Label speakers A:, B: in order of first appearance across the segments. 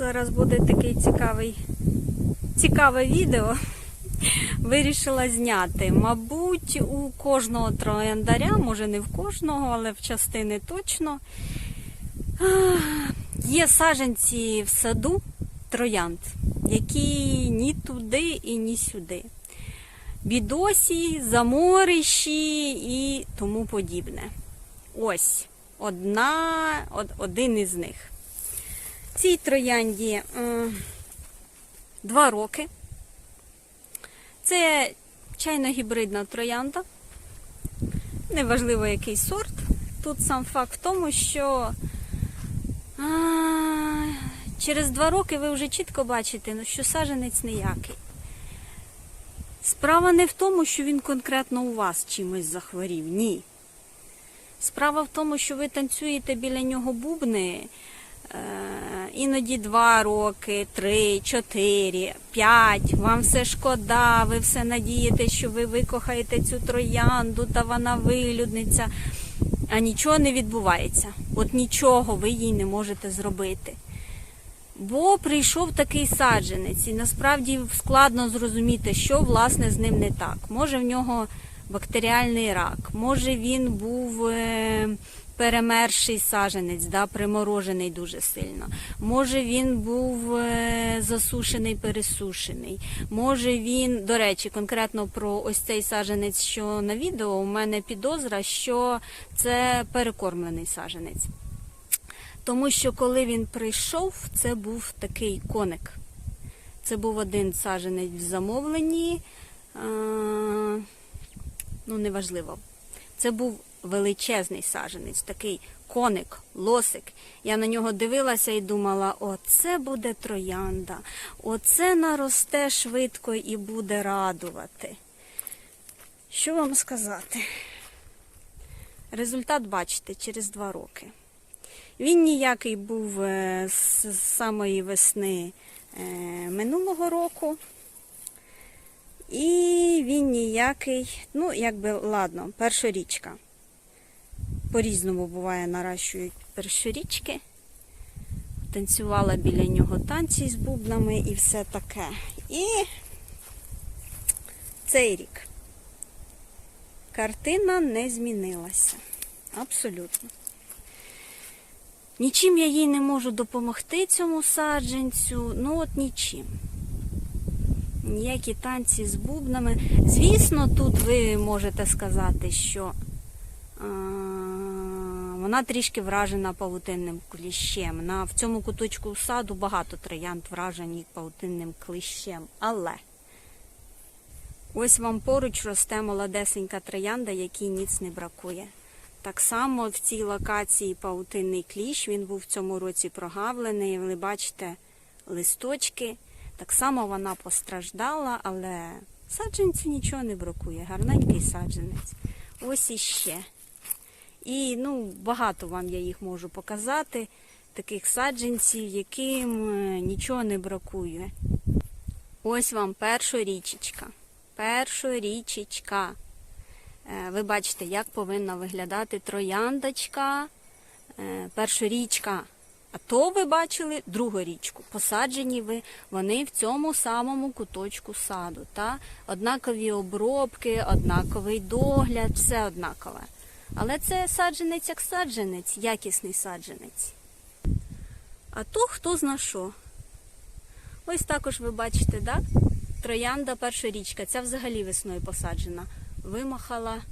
A: Зараз буде цікавий, цікаве відео. Вирішила зняти. Мабуть, у кожного трояндаря, може не в кожного, але в частини точно. Є саджанці в саду троянд, які ні туди і ні сюди. Бідосі, заморищі і тому подібне. Ось одна, од, один із них. Цій троянді е, два роки. Це чайно-гібридна троянда. Неважливо, який сорт. Тут сам факт в тому, що а, через два роки ви вже чітко бачите, ну, що саженець ніякий. Справа не в тому, що він конкретно у вас чимось захворів. Ні. Справа в тому, що ви танцюєте біля нього бубни. Е, іноді два роки, три, чотири, п'ять. Вам все шкода, ви все надієте, що ви викохаєте цю троянду, та вона вилюдниться. А нічого не відбувається. От нічого ви їй не можете зробити. Бо прийшов такий саджанець, і насправді складно зрозуміти, що власне з ним не так. Може в нього бактеріальний рак, може він був е, перемерший саджанець, да, приморожений дуже сильно. Може він був е, засушений, пересушений. Може він, до речі, конкретно про ось цей саджанець, що на відео, у мене підозра, що це перекормлений саджанець. Тому що коли він прийшов, це був такий коник. Це був один саджанець в замовленні. е, Ну, неважливо. Це був величезний саджанець, такий коник, лосик. Я на нього дивилася і думала: оце буде троянда, оце наросте швидко і буде радувати. Що вам сказати? Результат бачите через два роки. Він ніякий був е, з з самої весни е, минулого року. І він ніякий, ну, якби, ладно, першорічка. По-різному буває, наращують першорічки. Танцювала біля нього танці з бубнами і все таке. І цей рік картина не змінилася. Абсолютно. Нічим я їй не можу допомогти цьому саджанцю, ну от нічим. Ніякі танці з бубнами. Звісно, тут ви можете сказати, що вона трішки вражена павутинним кліщем. На, в цьому куточку саду багато троянд вражені павутинним кліщем. Але ось вам поруч росте молодесенька троянда, якій ніц не бракує. Так само в цій локації паутинний кліщ, він був в цьому році прогавлений. Ви бачите листочки. Так само вона постраждала, але саджанцю нічого не бракує. Гарненький саджанець. Ось іще. І ну, багато вам я їх можу показати, таких саджанців, яким е, нічого не бракує. Ось вам першорічечка. Першорічечка. Е, Ви бачите, як повинна виглядати трояндочка, е, першорічка. А то ви бачили другу річку. Посаджені ви вони в цьому самому куточку саду. Та? Однакові обробки, однаковий догляд, все однакове. Але це саджанець як саджанець, якісний саджанець. А то хто зна що. Ось також ви бачите, так? Троянда першорічка. Ця взагалі весною посаджена. Вимахала,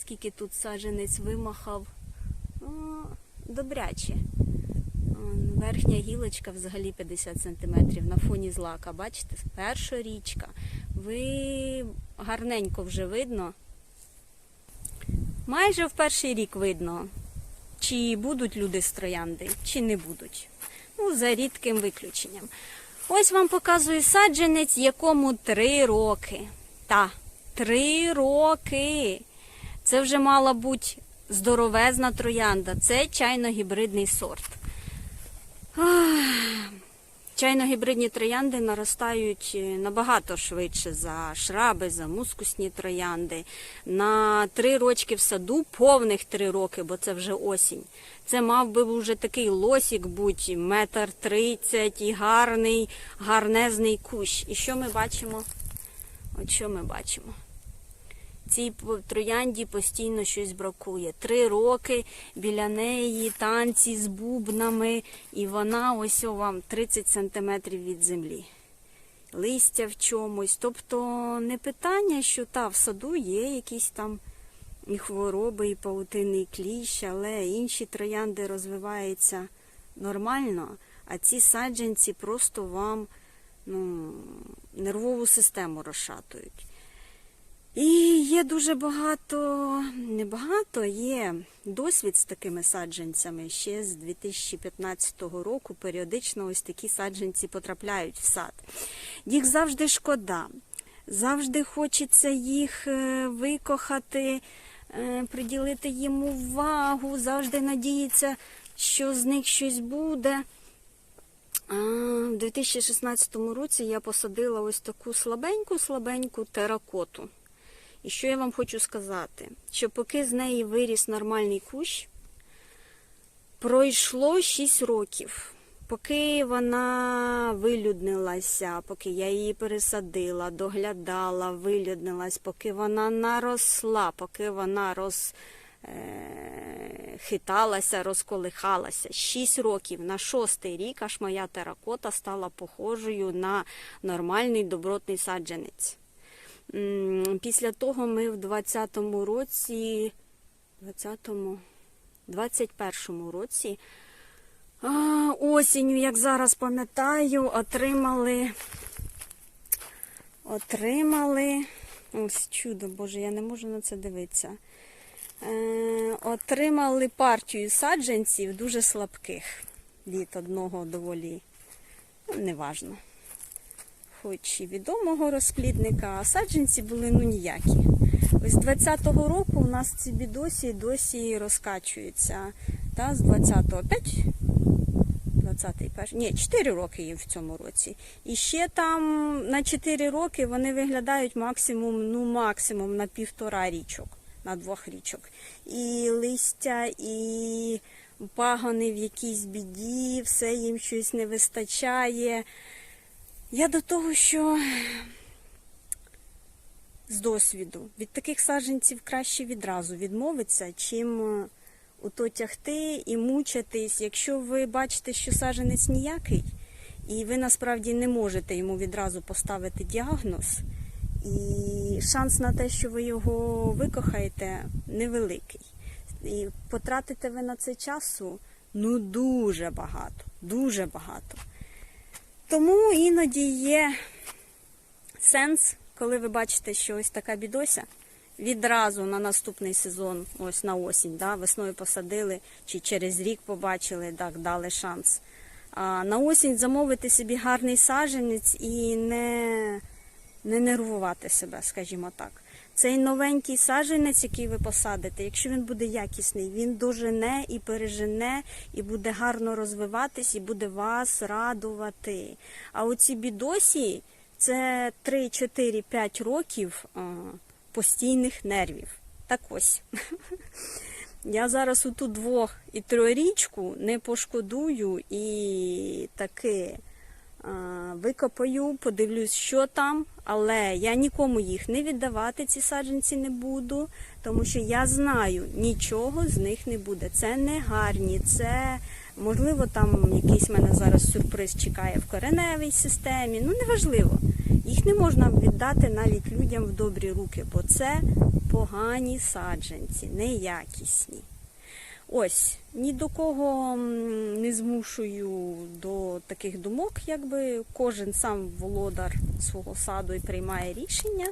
A: скільки тут саджанець вимахав. О, добряче. Верхня гілочка взагалі 50 см на фоні злака. Бачите, перша річка. Ви гарненько вже видно. Майже в перший рік видно, чи будуть люди з троянди, чи не будуть. Ну, за рідким виключенням. Ось вам показую саджанець, якому три роки. Та, три роки. Це вже мала бути здоровезна троянда. Це чайно-гібридний сорт. Звичайно, гібридні троянди наростають е, набагато швидше за шраби, за мускусні троянди. На три рочки в саду, повних три роки, бо це вже осінь. Це мав би вже такий лосік будь метр тридцять і гарний, гарнезний кущ. І що ми бачимо? От що ми бачимо? Цій троянді постійно щось бракує. Три роки біля неї танці з бубнами, і вона ось о вам 30 сантиметрів від землі. Листя в чомусь. Тобто не питання, що та в саду є якісь там і хвороби, і паутинний кліщ, але інші троянди розвиваються нормально, а ці саджанці просто вам ну, нервову систему розшатують. І є дуже багато, небагато є досвід з такими саджанцями. Ще з 2015 року періодично ось такі саджанці потрапляють в сад. Їх завжди шкода, завжди хочеться їх е, викохати, е, приділити їм увагу, завжди надіється, що з них щось буде. В 2016 році я посадила ось таку слабеньку-слабеньку теракоту. І що я вам хочу сказати? Що поки з неї виріс нормальний кущ, пройшло 6 років. Поки вона вилюднилася, поки я її пересадила, доглядала, вилюднилась, поки вона наросла, поки вона роз, е, хиталася, розколихалася. Шість років на шостий рік аж моя теракота стала похожою на нормальний добротний саджанець. Після того ми в 20-му році, 20-му, 21-му році, осінню, як зараз пам'ятаю, отримали, отримали, ось чудо, боже, я не можу на це дивитися. Е, отримали партію саджанців дуже слабких від одного доволі, ну, неважно хоч і відомого розплідника, а саджанці були ну ніякі. Ось з 20-го року у нас ці бідосі досі розкачуються. Та, з 20-го опять 20-й перший. Ні, 4 роки їм в цьому році. І ще там на 4 роки вони виглядають максимум, ну максимум на півтора річок, на двох річок. І листя, і пагони в якійсь біді, все їм щось не вистачає. Я до того, що з досвіду від таких саджанців краще відразу відмовитися, чим е, ото тягти і мучитись. Якщо ви бачите, що саджанець ніякий, і ви насправді не можете йому відразу поставити діагноз, і шанс на те, що ви його викохаєте, невеликий. І потратите ви на це часу ну дуже багато, дуже багато. Тому іноді є сенс, коли ви бачите, що ось така бідося, відразу на наступний сезон, ось на осінь, да, весною посадили, чи через рік побачили, так, дали шанс. А на осінь замовити собі гарний саджанець і не, не нервувати себе, скажімо так. Цей новенький саджанець, який ви посадите, якщо він буде якісний, він дожене і пережене, і буде гарно розвиватись, і буде вас радувати. А оці бідосі це 3, 4, 5 років постійних нервів. Так ось. Я зараз у ту двох і трьорічку не пошкодую і таки викопаю, подивлюсь, що там, але я нікому їх не віддавати, ці саджанці не буду, тому що я знаю, нічого з них не буде. Це не гарні, це можливо там якийсь мене зараз сюрприз чекає в кореневій системі. Ну неважливо. Їх не можна віддати навіть людям в добрі руки, бо це погані саджанці, неякісні. Ось, ні до кого не змушую до таких думок, якби кожен сам володар свого саду і приймає рішення.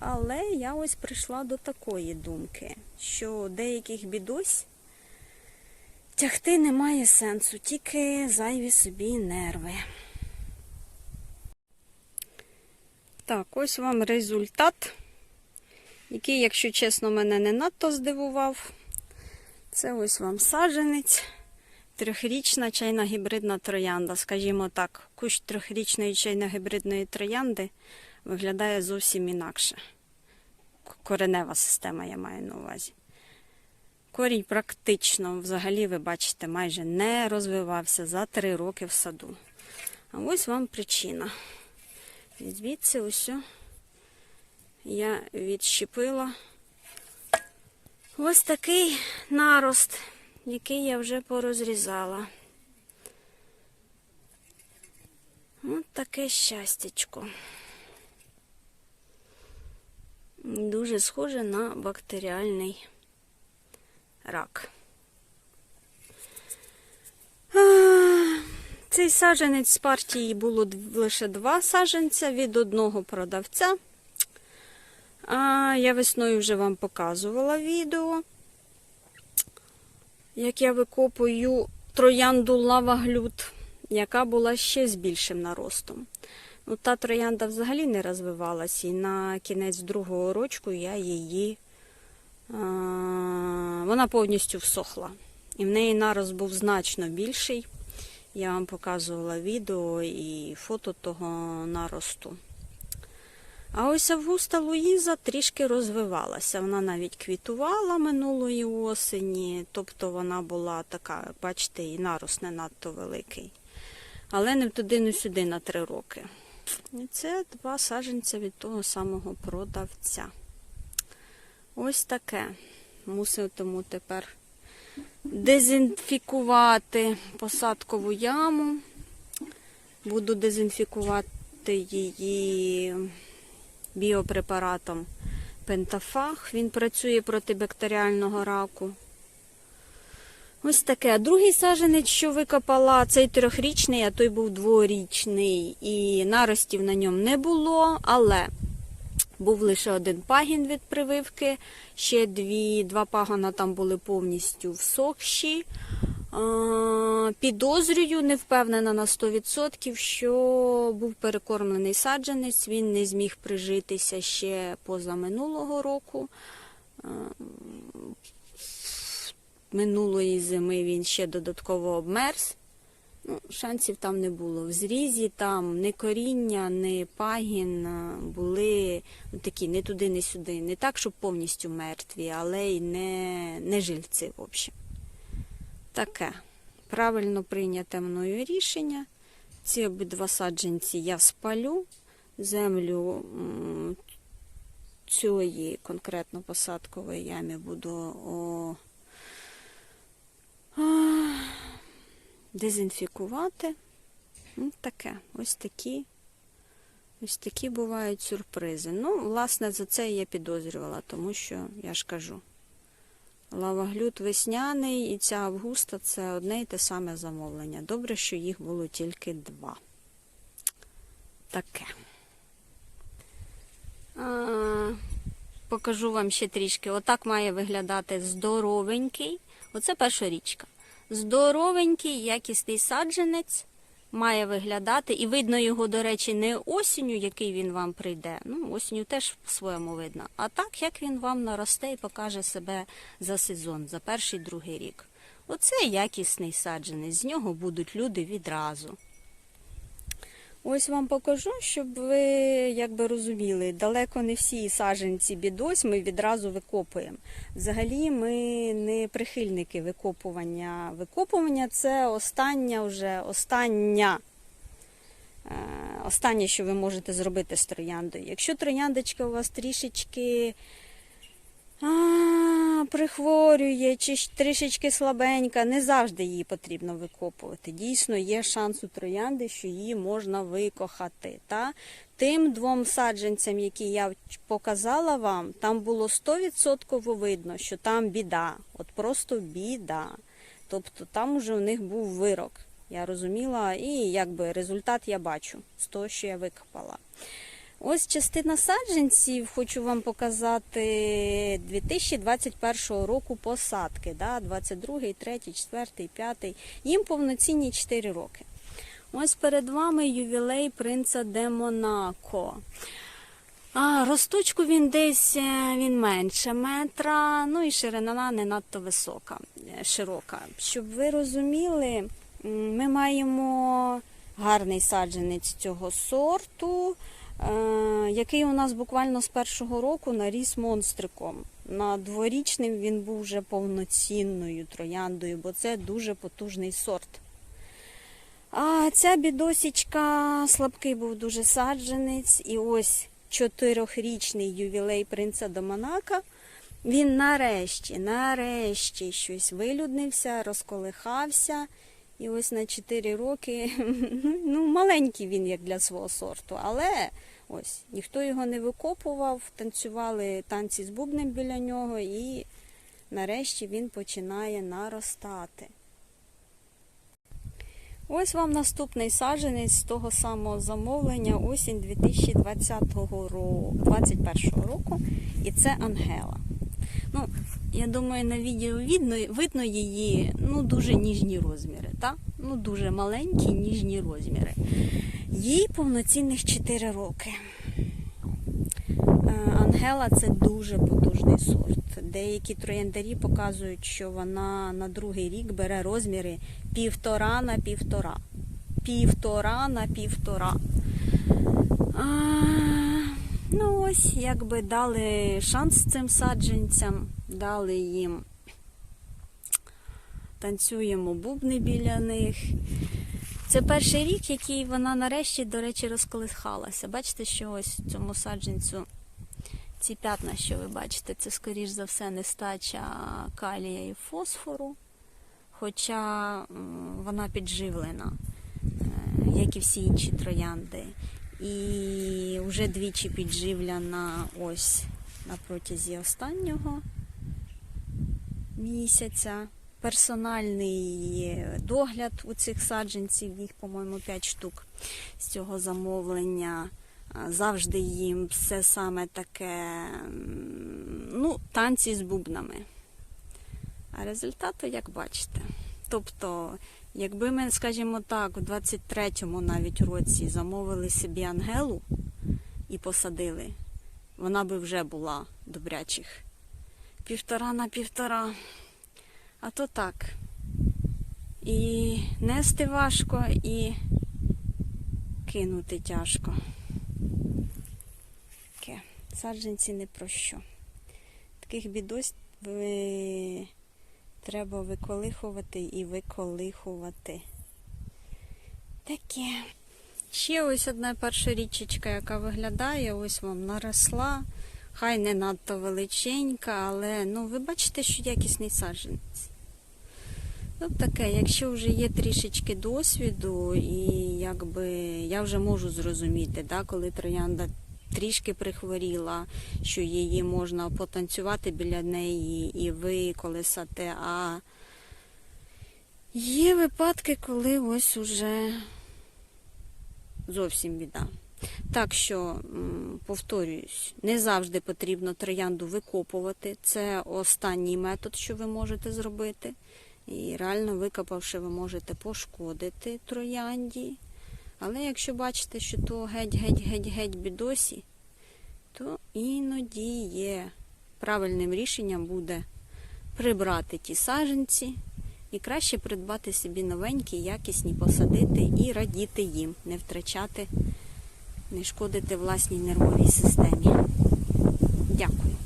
A: Але я ось прийшла до такої думки, що деяких бідось тягти немає сенсу, тільки зайві собі нерви. Так, ось вам результат, який, якщо чесно, мене не надто здивував. Це ось вам саджанець. Трьохрічна чайна гібридна троянда, скажімо так, кущ трьохрічної чайно-гібридної троянди виглядає зовсім інакше. Коренева система я маю на увазі. Корінь практично, взагалі, ви бачите, майже не розвивався за три роки в саду. А ось вам причина. Звідси ось я відщепила ось такий нарост, який я вже порозрізала. Ось таке щастячко. Дуже схоже на бактеріальний рак. Цей саджанець з партії було лише два саджанця від одного продавця. А, я весною вже вам показувала відео, як я викопую троянду лаваглют, яка була ще з більшим наростом. Ну, та троянда взагалі не розвивалася, і на кінець другого рочку я її а, вона повністю всохла. І в неї нарост був значно більший. Я вам показувала відео і фото того наросту. А ось Августа Луїза трішки розвивалася. Вона навіть квітувала минулої осені, тобто вона була така, бачите, і нарост не надто великий. Але не туди, не сюди на три роки. І це два саджанця від того самого продавця. Ось таке. Муситиму тепер дезінфікувати посадкову яму. Буду дезінфікувати її біопрепаратом Пентафаг. Він працює проти бактеріального раку. Ось таке. А другий саженець, що викопала, цей трьохрічний, а той був дворічний. І наростів на ньому не було, але був лише один пагін від прививки. Ще дві, два пагона там були повністю всохші. Підозрюю, не впевнена на 100%, що був перекормлений саджанець, він не зміг прижитися ще поза минулого року. Минулої зими він ще додатково обмерз. Ну, шансів там не було. В зрізі там не коріння, не пагін були такі не туди, не сюди. Не так, щоб повністю мертві, але й не, не жильці, в общем. Таке. Правильно прийняте мною рішення. Ці обидва саджанці я спалю. Землю цієї конкретно посадкової ямі буду о, а, дезінфікувати. Ну, таке. Ось такі. Ось такі бувають сюрпризи. Ну, власне, за це я підозрювала, тому що, я ж кажу, лаваглют весняний і ця августа це одне і те саме замовлення. Добре, що їх було тільки два. Таке. А, покажу вам ще трішки. Отак має виглядати здоровенький. Оце перша річка. Здоровенький, якісний саджанець має виглядати. І видно його, до речі, не осінню, який він вам прийде. Ну, осінню теж по-своєму видно. А так, як він вам наросте і покаже себе за сезон, за перший другий рік. Оце якісний саджанець. З нього будуть люди відразу. Ось вам покажу, щоб ви якби розуміли, далеко не всі саджанці бідось ми відразу викопуємо. Взагалі ми не прихильники викопування. Викопування це остання вже остання. е, Останнє, що ви можете зробити з трояндою. Якщо трояндочка у вас трішечки а, прихворює чи трішечки слабенька, не завжди її потрібно викопувати. Дійсно, є шанс у троянди, що її можна викохати. Та? Тим двом саджанцям, які я показала вам, там було 100% видно, що там біда. От просто біда. Тобто там уже у них був вирок. Я розуміла, і якби результат я бачу з того, що я викопала. Ось частина саджанців, хочу вам показати 2021 року посадки. Да? 22, 3, 4, 5. Їм повноцінні 4 роки. Ось перед вами ювілей принца де Монако. А, росточку він десь е, він менше метра, ну і ширина не надто висока, е, широка. Щоб ви розуміли, ми маємо гарний саджанець цього сорту, який у нас буквально з першого року наріс монстриком. На дворічним він був вже повноцінною трояндою, бо це дуже потужний сорт. А ця бідосічка слабкий був дуже саджанець, і ось чотирьохрічний ювілей принца Доманака. Він нарешті, нарешті щось вилюднився, розколихався. І ось на 4 роки, ну, маленький він як для свого сорту, але ось ніхто його не викопував, танцювали танці з бубнем біля нього, і нарешті він починає наростати. Ось вам наступний саджанець з того самого замовлення осінь 2020 року, 2021 року, і це Ангела. Ну, я думаю, на відео видно, видно її ну, дуже ніжні розміри. Так? Ну, дуже маленькі ніжні розміри. Їй повноцінних 4 роки. Е, Ангела це дуже потужний сорт. Деякі трояндарі показують, що вона на другий рік бере розміри півтора на півтора. Півтора на півтора. А, ну ось, якби дали шанс цим саджанцям, дали їм танцюємо бубни біля них. Це перший рік, який вона нарешті, до речі, розколихалася. Бачите, що ось цьому саджанцю ці п'ятна, що ви бачите, це, скоріш за все, нестача калія і фосфору, хоча вона підживлена, е, як і всі інші троянди. І вже двічі підживлена ось на протязі останнього місяця. Персональний догляд у цих саджанців, їх, по-моєму, 5 штук з цього замовлення. Завжди їм все саме таке, ну, танці з бубнами. А результати, як бачите. Тобто, якби ми, скажімо так, у 23-му навіть році замовили собі Ангелу і посадили, вона би вже була добрячих. Півтора на півтора. А то так. І нести важко, і кинути тяжко. Таке. Саджанці не про що. Таких бідось ви... треба виколихувати і виколихувати. Таке. Ще ось одна перша річечка, яка виглядає, ось вам наросла. Хай не надто величенька, але ну, ви бачите, що якісний саджанець. Ну, таке, якщо вже є трішечки досвіду, і якби я вже можу зрозуміти, да, коли троянда трішки прихворіла, що її можна потанцювати біля неї і виколесати, а є випадки, коли ось уже зовсім біда. Так що, повторююсь, не завжди потрібно троянду викопувати. Це останній метод, що ви можете зробити. І реально викопавши, ви можете пошкодити троянді. Але якщо бачите, що то геть-геть-геть-геть бідосі, то іноді є правильним рішенням буде прибрати ті саженці і краще придбати собі новенькі, якісні, посадити і радіти їм, не втрачати, не шкодити власній нервовій системі. Дякую.